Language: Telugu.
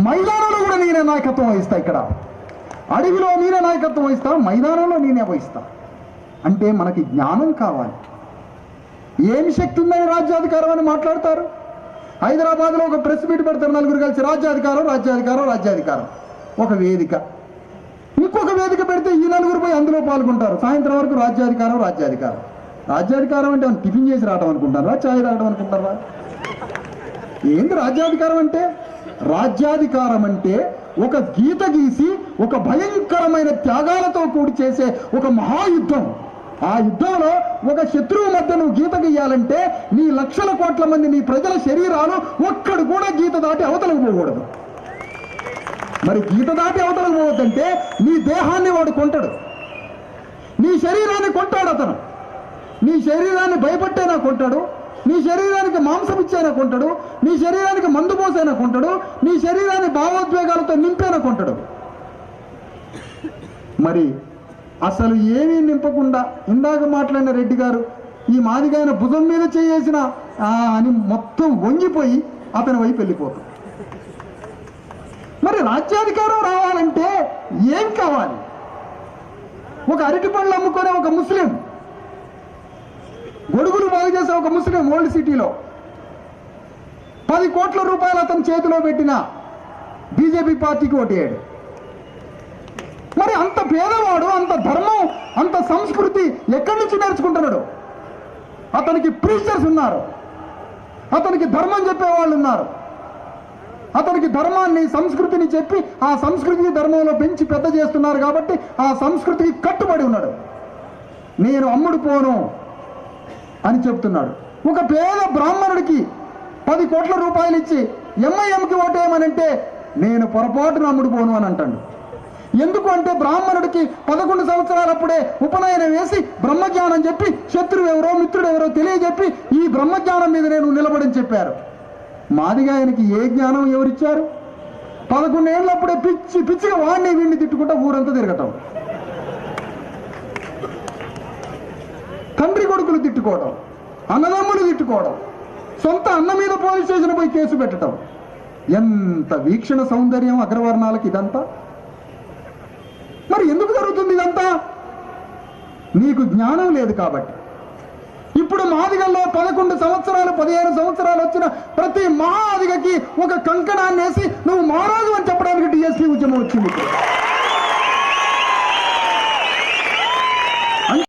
మైదానంలో కూడా నేనే నాయకత్వం వహిస్తా ఇక్కడ. అడవిలో నేనే నాయకత్వం వహిస్తా మైదానంలో నేనే వహిస్తా. అంటే మనకి జ్ఞానం కావాలి. ఏమి శక్తి ఉందని రాజ్యాధికారం అని మాట్లాడతారు? హైదరాబాద్లో ఒక ప్రెస్ మీట్ పెడతారు నలుగురు కలిసి రాజ్యాధికారం రాజ్యాధికారం రాజ్యాధికారం. ఒక వేదిక. ఇంకొక వేదిక పెడితే ఈ నలుగురు పోయి అందులో పాల్గొంటారు. సాయంత్రం వరకు రాజ్యాధికారం రాజ్యాధికారం. రాజ్యాధికారం అంటే టిఫిన్ చేసి రావడం అనుకుంటారా? చాయ్ రావడం అనుకుంటారా? ఏంది రాజ్యాధికారం అంటే? రాజ్యాధికారం అంటే ఒక గీత గీసి ఒక భయంకరమైన త్యాగాలతో కూడి చేసే ఒక మహాయుద్ధం. ఆ యుద్ధంలో ఒక శత్రువు మధ్య నువ్వు గీత గీయాలంటే నీ లక్షల కోట్ల మంది నీ ప్రజల శరీరాలు ఒక్కడు కూడా గీత దాటి అవతలకు పోకూడదు. మరి గీత దాటి అవతలకు పోవద్దంటే నీ దేహాన్ని వాడు కొంటాడు. నీ శరీరాన్ని కొంటాడు అతను. నీ శరీరాన్ని భయపట్టేనా కొంటాడు. నీ శరీరానికి మాంసం ఇచ్చైనా కొంటాడు నీ శరీరానికి మందు పోసైనా కొంటాడు నీ శరీరాన్ని భావోద్వేగాలతో నింపైనా కొంటాడు. మరి అసలు ఏమీ నింపకుండా ఇందాక మాట్లాడిన రెడ్డి గారు ఈ మాదిగాయన భుజం మీద చేయేసిన అని మొత్తం వంగిపోయి అతని వైపు వెళ్ళిపోతాం మరి రాజ్యాధికారం రావాలంటే ఏం కావాలి? ఒక అరటి పండ్లు అమ్ముకునే ఒక ముస్లిం గొడుగులు బాగు చేసే ఒక ముస్లిం ఓల్డ్ సిటీలో పది కోట్ల రూపాయలు అతని చేతిలో పెట్టిన బీజేపీ పార్టీకి ఓటేయాడు. మరి అంత పేదవాడు అంత ధర్మం అంత సంస్కృతి ఎక్కడి నుంచి నేర్చుకుంటున్నాడు? అతనికి ప్రీచర్స్ ఉన్నారు. అతనికి ధర్మం చెప్పేవాళ్ళు ఉన్నారు. అతనికి ధర్మాన్ని సంస్కృతిని చెప్పి ఆ సంస్కృతిని ధర్మంలో పెంచి పెద్ద చేస్తున్నారు కాబట్టి ఆ సంస్కృతికి కట్టుబడి ఉన్నాడు. నేను అమ్ముడు పోను. అని చెప్తున్నాడు. ఒక పేద బ్రాహ్మణుడికి పది కోట్ల రూపాయలు ఇచ్చి ఎంఐఎంకి ఓటేయమనంటే నేను పొరపాటున నమ్ముడు పోను అని అంటాడు. ఎందుకు అంటే బ్రాహ్మణుడికి పదకొండు సంవత్సరాలప్పుడే ఉపనయనం వేసి బ్రహ్మజ్ఞానం చెప్పి శత్రువు ఎవరో మిత్రుడు ఎవరో తెలియజెప్పి ఈ బ్రహ్మజ్ఞానం మీద నేను నిలబడని చెప్పారు. మాదిగా ఆయనకి ఏ జ్ఞానం ఎవరిచ్చారు? పదకొండేళ్ళప్పుడే పిచ్చి పిచ్చిగా వాడిని వీడిని తిట్టుకుంటా ఊరంతా తిరగటం. తండ్రి కొడుకులు తిట్టుకోవడం తిట్టుకోవడం సొంత అన్న మీద పోలీస్ స్టేషన్ పోయి కేసు పెట్టడం. ఎంత వీక్షణ సౌందర్యం అగ్రవర్ణాలకి ఇదంతా? మరి ఎందుకు జరుగుతుంది ఇదంతా? నీకు జ్ఞానం లేదు కాబట్టి. ఇప్పుడు మాదిగల్లో పదకొండు సంవత్సరాలు పదిహేను సంవత్సరాలు వచ్చిన ప్రతి మాదిగకి ఒక కంకణాన్ని వేసి నువ్వు మారాజు అని చెప్పడానికి డిఎస్పీ ఉద్యమం వచ్చింది.